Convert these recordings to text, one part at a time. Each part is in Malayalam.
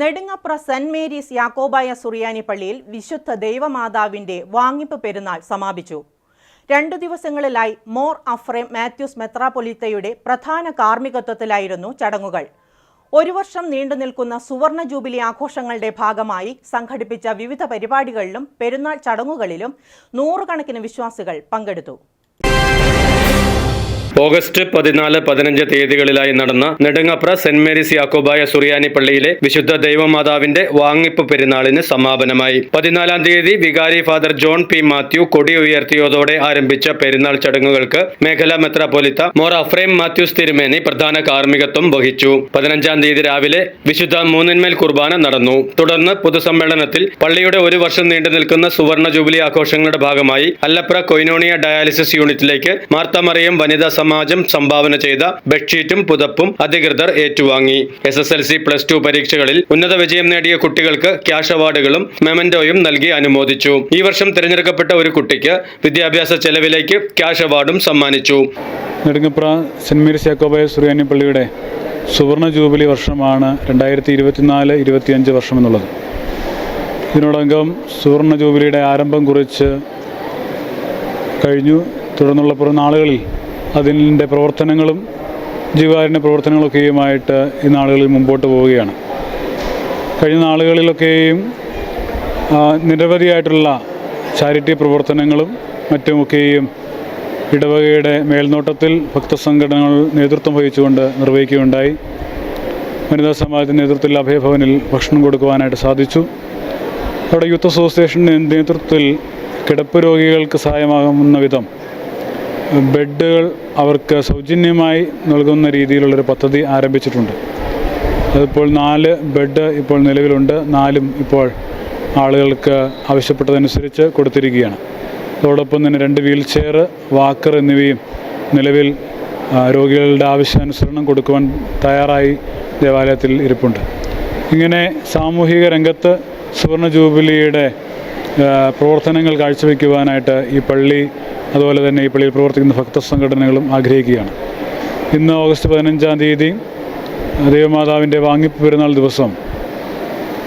നെടുങ്ങപ്ര സെന്റ് മേരീസ് യാക്കോബായ സുറിയാനി പള്ളിയിൽ വിശുദ്ധ ദൈവമാതാവിന്റെ വാങ്ങിപ്പ് പെരുന്നാൾ സമാപിച്ചു. രണ്ടു ദിവസങ്ങളിലായി മോർ അഫ്രേം മാത്യൂസ് മെത്രാപൊലിത്തയുടെ പ്രധാന കാർമ്മികത്വത്തിലായിരുന്നു ചടങ്ങുകൾ. ഒരു വർഷം നീണ്ടു നിൽക്കുന്ന സുവർണ ജൂബിലി ആഘോഷങ്ങളുടെ ഭാഗമായി സംഘടിപ്പിച്ച വിവിധ പരിപാടികളിലും പെരുന്നാൾ ചടങ്ങുകളിലും നൂറുകണക്കിന് വിശ്വാസികൾ പങ്കെടുത്തു. ഓഗസ്റ്റ് പതിനാല് പതിനഞ്ച് തീയതികളിലായി നടന്ന നെടുങ്ങപ്ര സെന്റ് മേരീസ് യാക്കോബായ സുറിയാനി പള്ളിയിലെ വിശുദ്ധ ദൈവമാതാവിന്റെ വാങ്ങിപ്പ് പെരുന്നാളിന് സമാപനമായി. പതിനാലാം തീയതി വികാരി ഫാദർ ജോൺ പി മാത്യു കൊടി ഉയർത്തിയതോടെ ആരംഭിച്ച പെരുന്നാൾ ചടങ്ങുകൾക്ക് മേഖലാ മെത്രാപൊലിത്ത മോർ അഫ്രൈം മാത്യൂസ് തിരുമേനി പ്രധാന കാർമ്മികത്വം വഹിച്ചു. പതിനഞ്ചാം തീയതി രാവിലെ വിശുദ്ധ മൂന്നിന്മേൽ കുർബാന നടന്നു. തുടർന്ന് പൊതുസമ്മേളനത്തിൽ പള്ളിയുടെ ഒരു വർഷം നീണ്ടു നിൽക്കുന്ന സുവർണ ജൂബിലി ആഘോഷങ്ങളുടെ ഭാഗമായി അല്ലപ്ര കൊയിനോണിയ ഡയാലിസിസ് യൂണിറ്റിലേക്ക് മാർത്തമറിയം വനിതാ സമാജം സംഭാവന ചെയ്ത ബെഡ്ഷീറ്റും പുതപ്പും അധികൃതർ ഏറ്റുവാങ്ങി. S S L C plus two പരീക്ഷകളിൽ ഉന്നത വിജയം നേടിയ കുട്ടികൾക്ക് ക്യാഷ് അവാർഡുകളും മെമന്റോയും നൽകി അനുമോദിച്ചു. ഈ വർഷം തിരഞ്ഞെടുക്കപ്പെട്ട ഒരു കുട്ടിക്ക് വിദ്യാഭ്യാസ ചെലവിലേക്ക് ക്യാഷ് അവാർഡും സമ്മാനിച്ചു. നെടുങ്ങപ്ര സെന്റ് മേരീസ് യാക്കോബായ സുറിയാനിപ്പള്ളിയുടെ സുവർണ ജൂബിലി വർഷമാണ് രണ്ടായിരത്തി ഇരുപത്തിനാല് ഇരുപത്തിയഞ്ച് വർഷം എന്നുള്ളത് ഇതിനോടകം സുവർണ ജൂബിലിയുടെ ആരംഭം കുറിച്ച് കഴിഞ്ഞു. തുടർന്നുള്ള പുറം നാളുകളിൽ അതിന്റെ പ്രവർത്തനങ്ങളും ജീവകാരുണ്യ പ്രവർത്തനങ്ങളൊക്കെയുമായിട്ട് ഈ നാളുകളിൽ മുമ്പോട്ട് പോവുകയാണ്. കഴിഞ്ഞ നാളുകളിലൊക്കെയും നിരവധിയായിട്ടുള്ള ചാരിറ്റി പ്രവർത്തനങ്ങളും മറ്റുമൊക്കെയും ഇടവകയുടെ മേൽനോട്ടത്തിൽ ഭക്തസംഘടനകൾ നേതൃത്വം വഹിച്ചുകൊണ്ട് നിർവഹിക്കുകയുണ്ടായി. വനിതാ സമാജത്തിന്റെ നേതൃത്വത്തിൽ അഭയഭവനിൽ ഭക്ഷണം കൊടുക്കുവാനായിട്ട് സാധിച്ചു. അവിടെ യൂത്ത് അസോസിയേഷന്റെ നേതൃത്വത്തിൽ കിടപ്പ് രോഗികൾക്ക് സഹായമാകുന്ന വിധം ബെഡുകൾ അവർക്ക് സൗജന്യമായി നൽകുന്ന രീതിയിലുള്ളൊരു പദ്ധതി ആരംഭിച്ചിട്ടുണ്ട്. അതിപ്പോൾ നാല് ബെഡ് ഇപ്പോൾ നിലവിലുണ്ട്. നാലും ഇപ്പോൾ ആളുകൾക്ക് ആവശ്യപ്പെട്ടതനുസരിച്ച് കൊടുത്തിരിക്കുകയാണ്. അതോടൊപ്പം തന്നെ രണ്ട് വീൽ ചെയർ വാക്കർ എന്നിവയും നിലവിൽ രോഗികളുടെ ആവശ്യാനുസരണം കൊടുക്കുവാൻ തയ്യാറായി ദേവാലയത്തിൽ ഇരിപ്പുണ്ട്. ഇങ്ങനെ സാമൂഹിക രംഗത്ത് സുവർണ ജൂബിലിയുടെ പ്രവർത്തനങ്ങൾ കാഴ്ചവെക്കുവാനായിട്ട് ഈ പള്ളി അതുപോലെ തന്നെ ഈ പള്ളിയിൽ പ്രവർത്തിക്കുന്ന ഭക്ത സംഘടനകളും ആഗ്രഹിക്കുകയാണ്. ഇന്ന് ഓഗസ്റ്റ് പതിനഞ്ചാം തീയതി ദേവമാതാവിന്റെ വാങ്ങിപ്പ് പെരുന്നാൾ ദിവസം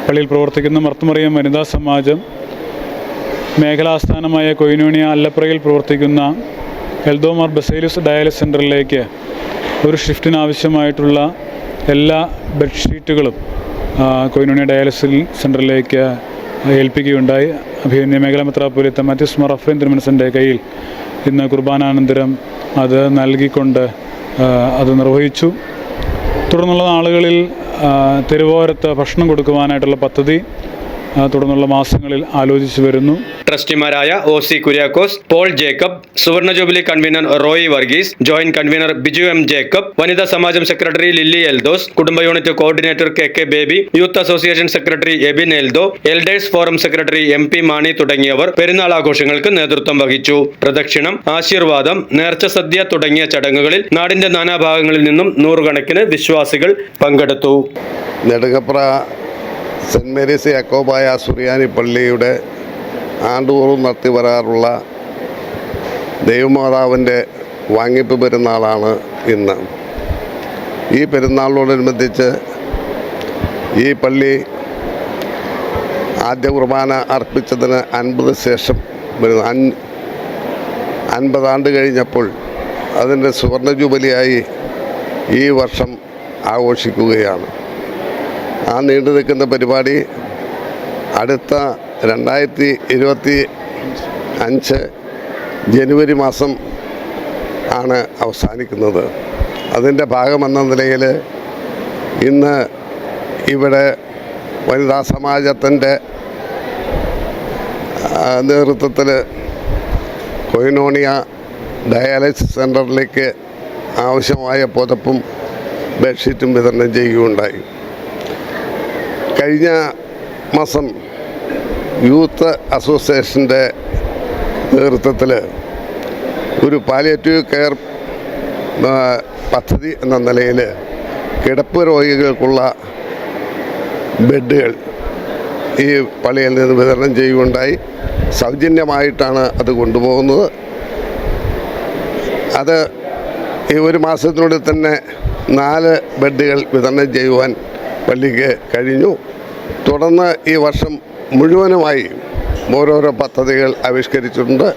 പള്ളിയിൽ പ്രവർത്തിക്കുന്ന മർത്തുമറിയം വനിതാ സമാജം മേഖലാസ്ഥാനമായ കൊയിനോണിയ അല്ലപ്രയിൽ പ്രവർത്തിക്കുന്ന എൽദോമാർ ബസേലിസ് ഡയാലിസ് സെന്ററിലേക്ക് ഒരു ഷിഫ്റ്റിന് ആവശ്യമായിട്ടുള്ള എല്ലാ ബെഡ്ഷീറ്റുകളും കൊയിനോണിയ ഡയാലിസിസ് സെന്ററിലേക്ക് ഏൽപ്പിക്കുകയുണ്ടായി. അഭിനയ മേഖലാ മെത്രാപ്പൊലിത്ത മാർ അഫ്രീൻ തിരുമനസിന്റെ കയ്യിൽ ഇന്ന് കുർബാനാനന്തരം അത് നൽകിക്കൊണ്ട് അത് നിർവഹിച്ചു. തുടർന്നുള്ള നാളുകളിൽ തെരുവോരത്ത് ഭക്ഷണം കൊടുക്കുവാനായിട്ടുള്ള പദ്ധതി തുടർന്നുള്ള മാസങ്ങളിൽ ആലോചിച്ചു വരുന്നു. ട്രസ്റ്റിമാരായ ഒ സി കുര്യാക്കോസ് പോൾ ജേക്കബ് സുവർണ jubilee convener Roy Varghese joint convener Biju M Jacob വനിതാ സമാജം സെക്രട്ടറി ലില്ലി എൽദോസ് കുടുംബ unit coordinator K K Baby youth association secretary Abin Eldho elders forum secretary M P Mani തുടങ്ങിയവർ പെരുന്നാൾ ആഘോഷങ്ങൾക്ക് നേതൃത്വം വഹിച്ചു. പ്രദക്ഷിണം ആശീർവാദം നേർച്ച സദ്യ തുടങ്ങിയ ചടങ്ങുകളിൽ നാടിന്റെ നാനാഭാഗങ്ങളിൽ നിന്നും നൂറുകണക്കിന് വിശ്വാസികൾ പങ്കെടുത്തു. നെടുങ്കപ്ര സെന്റ് മേരീസ് യക്കോബായ സുറിയാനി പള്ളിയുടെ ആണ്ടുതോറും നടത്തി വരാറുള്ള ദൈവമാതാവിന്റെ വാങ്ങിപ്പ് പെരുന്നാളാണ് ഇന്ന്. ഈ പെരുന്നാളിനോടനുബന്ധിച്ച് ഈ പള്ളി ആദ്യ കുർബാന അർപ്പിച്ചതിന് അൻപത് ശേഷം വരുന്ന അൻ അൻപതാണ്ട് കഴിഞ്ഞപ്പോൾ അതിന്റെ സുവർണ ജൂബിലിയായി ഈ വർഷം ആഘോഷിക്കുകയാണ്. ആ നീണ്ടു നിൽക്കുന്ന പരിപാടി അടുത്ത രണ്ടായിരത്തി ഇരുപത്തി അഞ്ച് ജനുവരി മാസം ആണ് അവസാനിക്കുന്നത്. അതിന്റെ ഭാഗമെന്ന നിലയിൽ ഇന്ന് ഇവിടെ വനിതാ സമാജത്തിന്റെ നേതൃത്വത്തിൽ കൊയിനോണിയ ഡയാലിസിസ് സെന്ററിലേക്ക് ആവശ്യമായ പുതപ്പും ബെഡ്ഷീറ്റും വിതരണം ചെയ്യുകയുണ്ടായി. കഴിഞ്ഞ മാസം യൂത്ത് അസോസിയേഷന്റെ നേതൃത്വത്തിൽ ഒരു പാലിയേറ്റീവ് കെയർ പദ്ധതി എന്ന നിലയിൽ കിടപ്പ് രോഗികൾക്കുള്ള ബെഡുകൾ ഈ പള്ളിയിൽ നിന്ന് വിതരണം ചെയ്യുകയുണ്ടായി. സൗജന്യമായിട്ടാണ് അത് കൊണ്ടുപോകുന്നത്. അത് ഈ ഒരു മാസത്തിനുള്ളിൽ തന്നെ നാല് ബെഡുകൾ വിതരണം ചെയ്യുവാൻ പള്ളിക്ക് കഴിഞ്ഞു. തുടർന്ന് ഈ വർഷം മുഴുവനുമായി ഓരോരോ പദ്ധതികൾ ആവിഷ്കരിച്ചിട്ടുണ്ട്.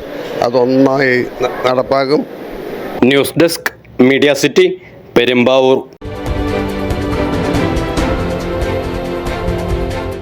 അതൊന്നായി നടപ്പാകും. News desk media city Perumbavoor.